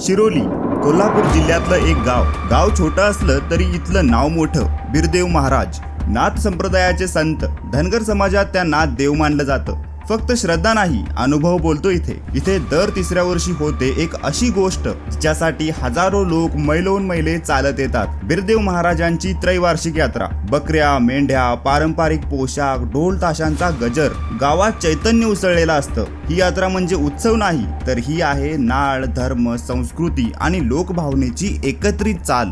शिरोली कोल्हापूर जिल्ह्यातलं एक गाव. गाव छोटं असलं तरी इथलं नाव मोठं. बिरदेव महाराज. नाथ संप्रदायाचे संत. धनगर समाजात त्या नाथ देव मानलं जातं. फक्त श्रद्धा नाही अनुभव बोलतो इथे. इथे दर तिसऱ्या वर्षी होते एक अशी गोष्ट ज्यासाठी हजारो लोक मैलोन मैले चालत येतात. बिरदेव महाराजांची त्रैवार्षिक यात्रा. बकऱ्या मेंढ्या पारंपरिक पोशाख ढोल ताशांचा गजर गावात चैतन्य उसळलेलं असतं. ही यात्रा म्हणजे उत्सव नाही तर ही आहे नाळ धर्म संस्कृती आणि लोकभावनेची एकत्रित चाल.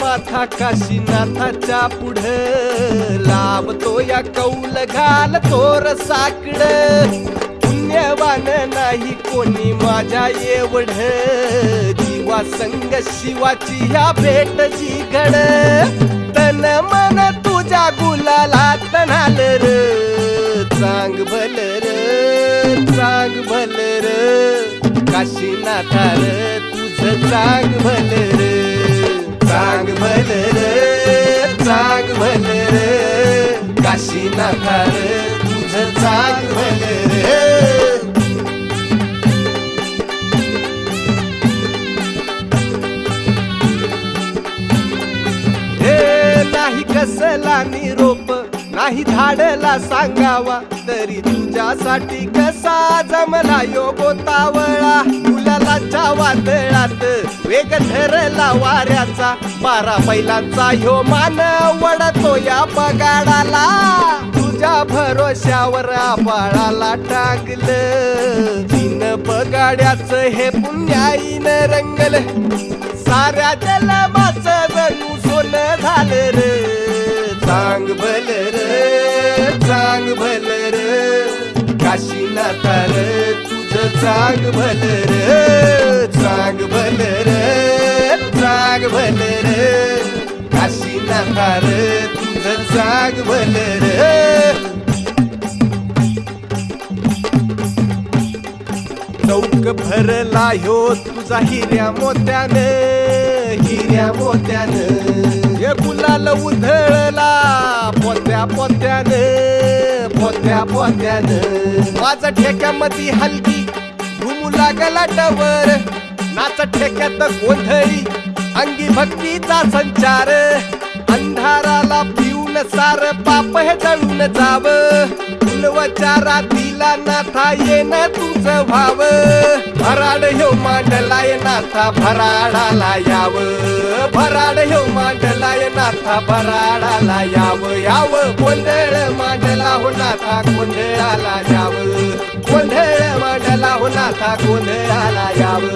माथा काशीनाथाच्या पुढं. लावतो या कौल घाल तोर साकड. पुण्यवान नाही कोणी माझ्या एवढ. जीवा संग शिवाची या भेट जी घड तन मन तुझ्या गुलाला तनाल र. चांग भल र चांग भल र. काशीनाथार तुझ चांग भल र. चांग भल र चांग भल र. काशीनाथार तुझ चांग भल र. कसला निरोप? नाही धाडला सांगावा तरी तुझ्यासाठी कसा जमला यो गोतावळा मुलालाच्या वादळात वेग धरला वाऱ्याचा. बारा बैलांचा ह्यो मान वडतो या बगाडाला तुझ्या भरोश्यावर बाळाला टाकलं तीन बगाड्याच हे पुण्याईन रंगल. साऱ्या जलमाच जणू सोनं झालं र. चांग भल र चांग भल र. काशीनाथा र तुझं चांग भल र. चांग भल र चांग भल र. काशीनाथा र तुझं चांग भल र. चौक भरला ह्यो तुझा हिऱ्या मोत्यानं हिऱ्या मोत्यानं. गुलाल उधळला. पोत्या पोत्यान पोत्या पोत्यान. माझ ठेक्यामध्ये हलकी घुमू लागला डवर नाच ठेक्यात गोंधळी अंगी भक्तीचा संचार. अंधाराला पिऊन सार पाप हे जळून जाव. फुलवचारा दिला नाथा येन तुझं व्हावं. भराड ह्यो मांडलाय नाथा भराडाला याव. भराड ह्यो मांडलाय नाथा भराडाला याव. याव गोंधळ मांडला हो नाथा गोंधळाला याव. गोंधळ मांडला हो नाथा गोंधळाला याव.